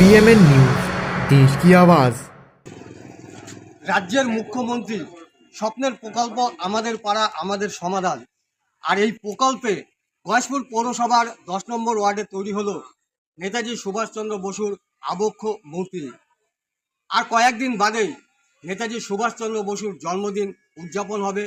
PMN news দেশ কি আওয়াজ? রাজ্যের মুখ্যমন্ত্রী স্বপ্নের প্রকল্প আমাদের পাড়া, আমাদের সমাধান। আর এই প্রকল্পে গয়েশপুর পৌরসভার দশ নম্বর ওয়ার্ডে তৈরি হলো নেতাজি সুভাষচন্দ্র বসুর আবক্ষ মূর্তি। আর কয়েকদিন বাদেই নেতাজি সুভাষচন্দ্র বসুর জন্মদিন উদযাপন হবে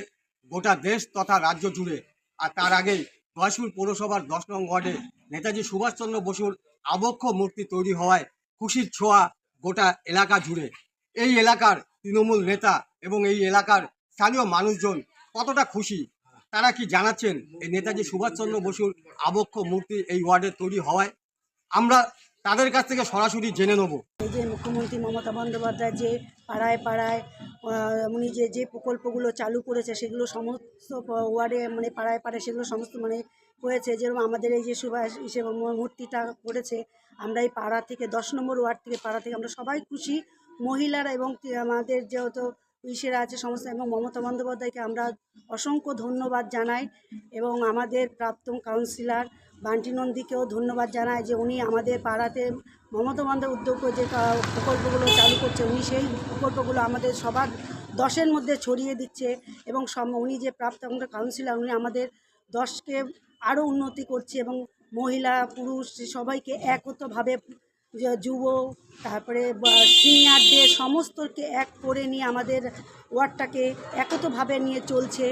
গোটা দেশ তথা রাজ্য জুড়ে। আর তার আগেই গয়েশপুর পৌরসভার দশ নং ওয়ার্ডে নেতাজি সুভাষচন্দ্র বসুর আবক্ষ মূর্তি তৈরি হওয়ায় খুশির ছোঁয়া গোটা এলাকা জুড়ে। এই এলাকার তৃণমূল নেতা এবং এই এলাকার স্থানীয় মানুষজন কতটা খুশি, তারা কি জানাচ্ছেন এই নেতাজি সুভাষচন্দ্র বসুর আবক্ষ মূর্তি এই ওয়ার্ডে তৈরি হওয়ায়? আমরা তাদের কাছ থেকে সরাসরি জেনে নেব। এই যে মুখ্যমন্ত্রী মমতা বন্দ্যোপাধ্যায় যে পাড়ায় পাড়ায় উনি যে যে প্রকল্পগুলো চালু করেছে, সেগুলো সমস্ত ওয়ার্ডে মানে পাড়ায় পাড়ায় সেগুলো সমস্ত মানে হয়েছে। যেরকম আমাদের এই যে সুভাষ হিসেবে মূর্তিটা করেছে, আমরা এই পাড়া থেকে, দশ নম্বর ওয়ার্ড থেকে, পাড়া থেকে আমরা সবাই খুশি। মহিলারা এবং আমাদের যেহেতু ইসেরা আছে সমস্ত, এবং মমতা বন্দ্যোপাধ্যায়কে আমরা অসংখ্য ধন্যবাদ জানাই। এবং আমাদের প্রাক্তন কাউন্সিলর বান্টি নন্দীকেও ধন্যবাদ জানাই যে উনি আমাদের পাড়াতে মমতা বন্দ্যোপাধ্যায় উদ্যোগ যে প্রকল্পগুলো চালু করছে, উনি সেই প্রকল্পগুলো আমাদের সবার দশের মধ্যে ছড়িয়ে দিচ্ছে এবং সম- উনি যে প্রাপ্ত কাউন্সিলার উনি আমাদের দশকে আরও উন্নতি করছে এবং মহিলা, পুরুষ, সবাইকে একত্রভাবে যুব তারপরে সিনিয়রদের সমস্তকে এক করে নিয়ে আমাদের ওয়ার্ডটাকে একতভাবে নিয়ে চলছে।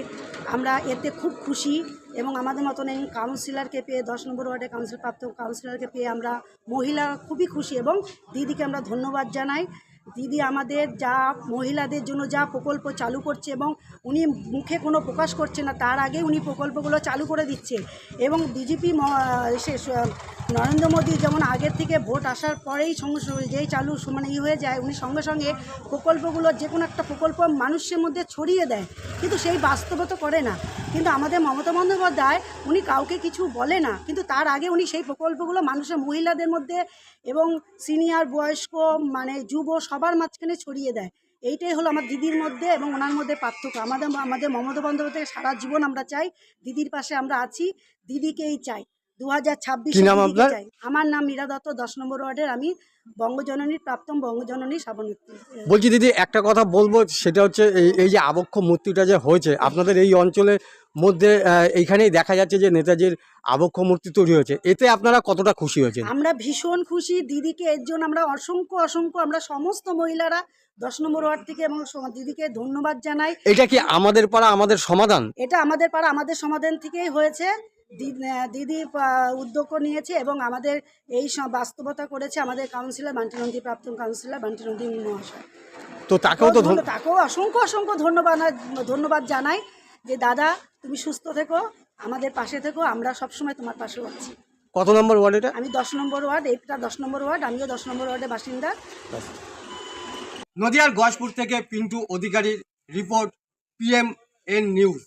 আমরা এতে খুব খুশি এবং আমাদের মতন এই কাউন্সিলরকে পেয়ে, দশ নম্বর ওয়ার্ডে কাউন্সিল প্রাপ্ত কাউন্সিলরকে পেয়ে আমরা মহিলা খুবই খুশি এবং দিদিকে আমরা ধন্যবাদ জানাই। দিদি আমাদের যা, মহিলাদের জন্য যা প্রকল্প চালু করছে এবং উনি মুখে কোনো প্রকাশ করছে না, তার আগে উনি প্রকল্পগুলো চালু করে দিচ্ছে। এবং বিজেপি নরেন্দ্র মোদী যেমন আগের থেকে ভোট আসার পরেই সঙ্গে যেই চালু মানে ই হয়ে যায়, উনি সঙ্গে সঙ্গে প্রকল্পগুলো যে কোনো একটা প্রকল্প মানুষের মধ্যে ছড়িয়ে দেয়। কিন্তু সেই বাস্তবতা করে না। কিন্তু আমাদের মমতা বন্দ্যোপাধ্যায়, উনি কাউকে কিছু বলে না। কিন্তু তার আগে উনি সেই প্রকল্পগুলো মানুষের মহিলাদের মধ্যে এবং সিনিয়র, বয়স্ক মানে যুব সবার মাঝখানে ছড়িয়ে দেয়। এইটাই হলো আমার দিদির মধ্যে এবং ওনার মধ্যে পার্থক্য। আমাদের আমাদের মমতা বন্দ্যোপাধ্যায় সারা জীবন আমরা চাই, দিদির পাশে আমরা আছি, দিদিকেই চাই। দু হাজার ছাব্বিশ নাম আপনার? আমার নাম মীরা দত্ত দশ নম্বর ওয়ার্ডের আমি বঙ্গজননীর প্রাপ্তম বঙ্গজননী সাবনেত্রী বলছি দিদি একটা কথা বলব সেটা হচ্ছে এই যে আবক্ষ মূর্তিটা যে হয়েছে আপনাদের এই অঞ্চলের মধ্যে এইখানেই দেখা যাচ্ছে যে নেতাজির আবক্ষ মূর্তি তৈরি হয়েছে। এতে আপনারা কতটা খুশি হয়েছেন? আমরা ভীষণ খুশি দিদিকে এর জন্য আমরা অসংখ্য অসংখ্য আমরা সমস্ত মহিলারা দশ নম্বর ওয়ার্ড থেকে এবং দিদিকে ধন্যবাদ জানাই। এটা কি আমাদের পাড়া আমাদের সমাধান? এটা আমাদের পাড়া আমাদের সমাধান থেকেই হয়েছে। দিদি উদ্যোগ নিয়েছে এবং আমাদের এই বাস্তবতা করেছে আমাদের কাউন্সিলর বান্টিনন্দী প্রাক্তন কাউন্সিলর বান্টিনন্দী মহাশয়। তো তাকেও তো তাকেও অসংখ্য অসংখ্য ধন্যবাদ ধন্যবাদ জানাই যে দাদা তুমি সুস্থ থেকো আমাদের পাশে থেকো আমরা সবসময় তোমার পাশে আছি। কত নম্বর ওয়ার্ড এটা? আমি দশ নম্বর ওয়ার্ড এটা দশ নম্বর ওয়ার্ড আমিও দশ নম্বর ওয়ার্ডের বাসিন্দা। নদিয়ার গজপুর থেকে পিন্টু অধিকারীর রিপোর্ট পিএম এন নিউজ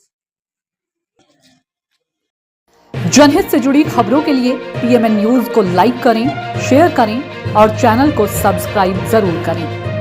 जनहित से जुड़ी खबरों के लिए पीएमएन न्यूज़ को लाइक करें शेयर करें और चैनल को सब्सक्राइब ज़रूर करें।